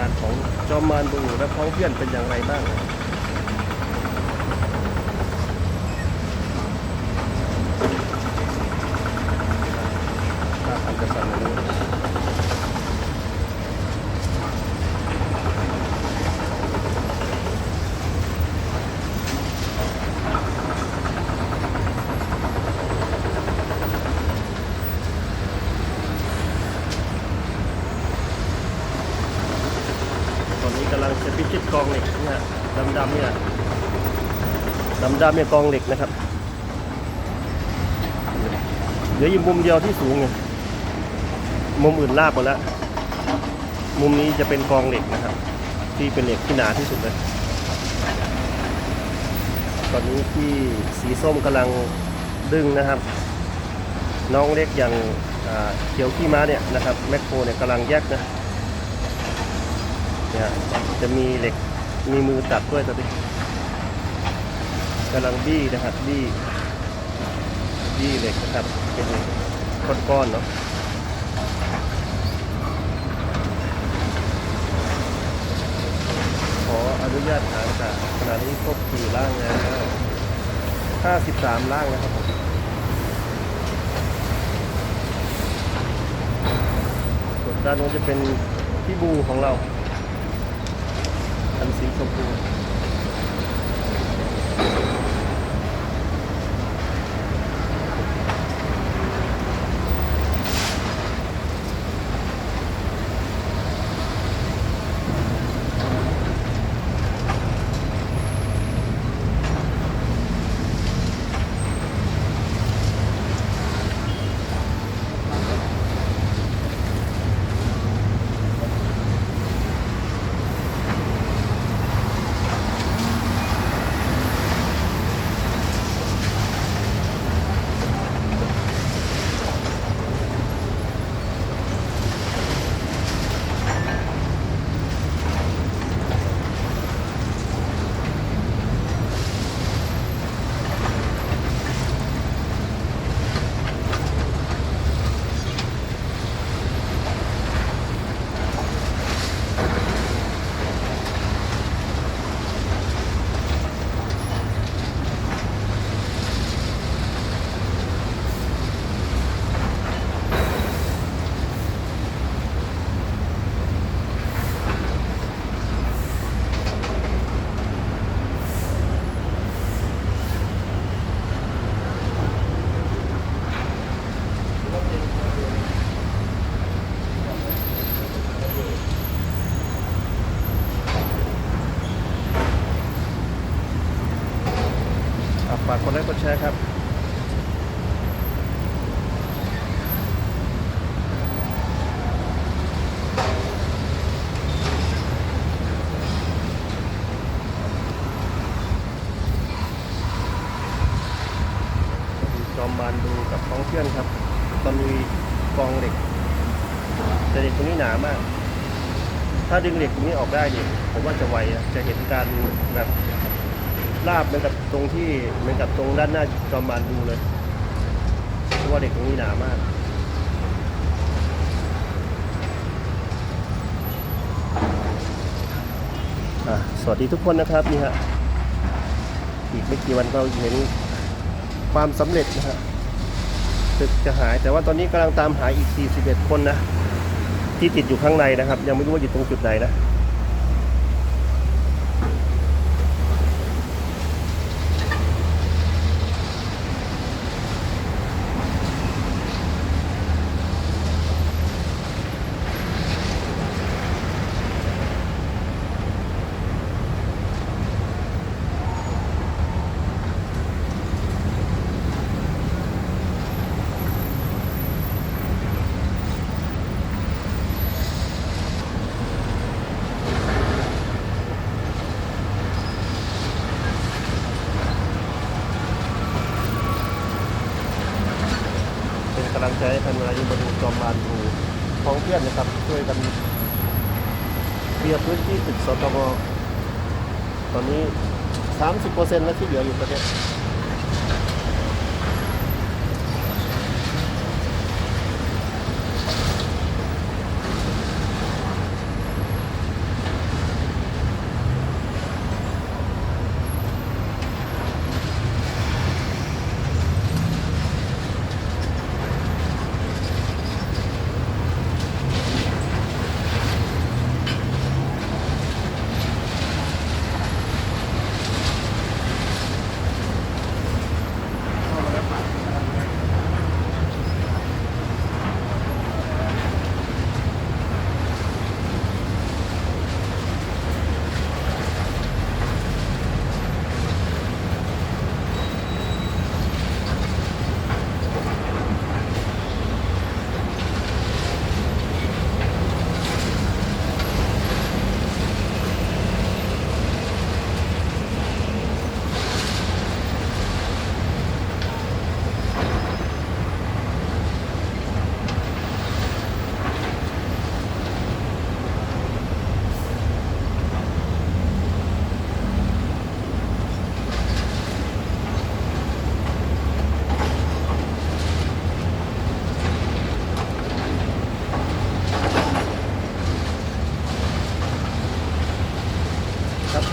งานของจอมมานดูและพ้องเพื่อนเป็นอย่างไรบ้างถ้าทำกระสันนี้ตอนนี้กำลังจะ พิชิตกองเหล็กเนี่ยดำๆเนี่ยดำๆเนี่ยกองเหล็กนะครับเหลืออยู่มุมเดียวที่สูงไงมุมอื่นลาบหมดแล้ว มุมนี้จะเป็นกองเหล็กนะครับ ที่เป็นเหล็กที่หนาที่สุดเลยตอนนี้ที่สีส้มกำลังดึงนะครับ น้องเล็กอย่างเขียวขี้ม้าเนี่ยนะครับแมคโครเนี่ยกำลังแยกนะ เนี่ยจะมีเหล็กมีมือตัดด้วยตอนนี้กำลังบี้นะครับบี้ยี่เหล็กนะครับเป็นก้อนๆเนาะขออนุญาตหางจากขณะนี้ครบกี่ล่างแล้ว53ล่างนะครับผมส่วนด้านโน้นจะเป็นพี่บูของเรา อันสีชมพู ดไลค์กดแชร์ครับจอมบานดูกับพ้องเพื่อนครับตอนมีกองเหล็กแต่เหล็กตรงนี้หนามาก ถ้าดึงเหล็กตรงนี้ออกได้เนี่ยผมว่าจะไวอะจะเห็นการแบบ ลาบเหมือนกับตรงที่เหมือนกับตรงด้านหน้าจอมบานดูเลยเพราะว่าเหล็กตรงนี้หนามากสวัสดีทุกคนนะครับนี่ฮะอีกไม่กี่วันเราเห็นความสำเร็จนะฮะตึกจะหายแต่ว่าตอนนี้กำลังตามหาอีก 41 คนนะ ที่ติดอยู่ข้างในนะครับ ยังไม่รู้ว่าอยู่ตรงจุดไหนนะ ใจให้ท่านวาอยู่มาดูจอมบานดูพ้องเพื่อนนะครับช่วยกันเคลียร์พื้นที่ตึกสตมตอนนี้ 30%แล้วที่เหลืออยู่ประเทศ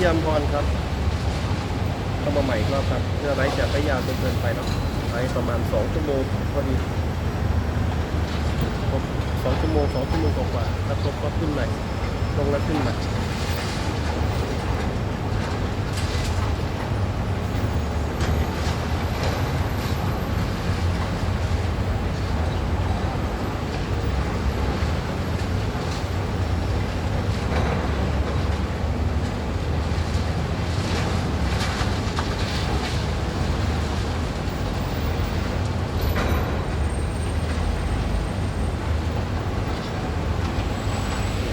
ยมพรครับเข้ามาใหม่อีกรอบครับเพื่อไลฟ์จะไม่ยาวจนเกินไปเนาะไลฟ์ประมาณสองชั่วโมงพอดีสองชั่วโมงสองชั่วโมงกว่าๆแล้วครบก็ขึ้นใหม่ลงแล้วขึ้นใหม่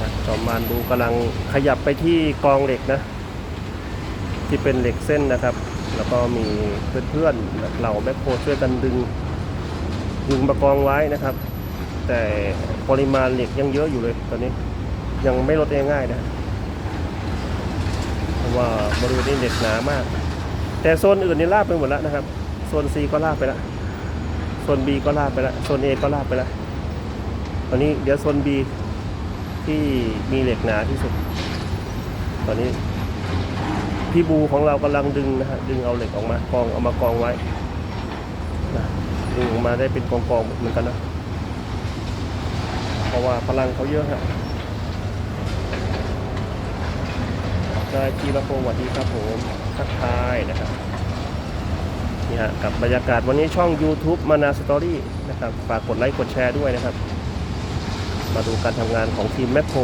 นะจอมมานดูกำลังขยับไปที่กองเหล็กนะ ที่เป็นเหล็กเส้นนะครับ แล้วก็มีเพื่อนๆเหล่าแมคโครช่วยกันดึง ดึงมากองไว้นะครับ แต่ปริมาณเหล็กยังเยอะอยู่เลยตอนนี้ ยังไม่ลดง่ายๆนะเพราะว่าบริเวณนี้เหล็กหนามาก แต่โซนอื่นนี่ลาบไปหมดแล้วนะครับโซน C ก็ลาบไปแล้วโซน B ก็ลาบไปแล้วโซน A ก็ลาบไปแล้วตอนนี้เดี๋ยวโซน B ที่มีเหล็กหนาที่สุด ตอนนี้พี่บูของเรากำลังดึงนะฮะดึงเอาเหล็กออกมากองเอามากองไว้นะดึงออกมาได้เป็นกองกองเหมือนกันนะเพราะว่าพลังเขาเยอะฮะได้ทีละโพสวัสดีครับผมทักทายนะครับนี่ฮะกับบรรยากาศวันนี้ช่อง YouTube มานาสตอรี่นะครับฝากกดไลค์กดแชร์ด้วยนะครับ มาดูการทำงานของทีมแมคโคร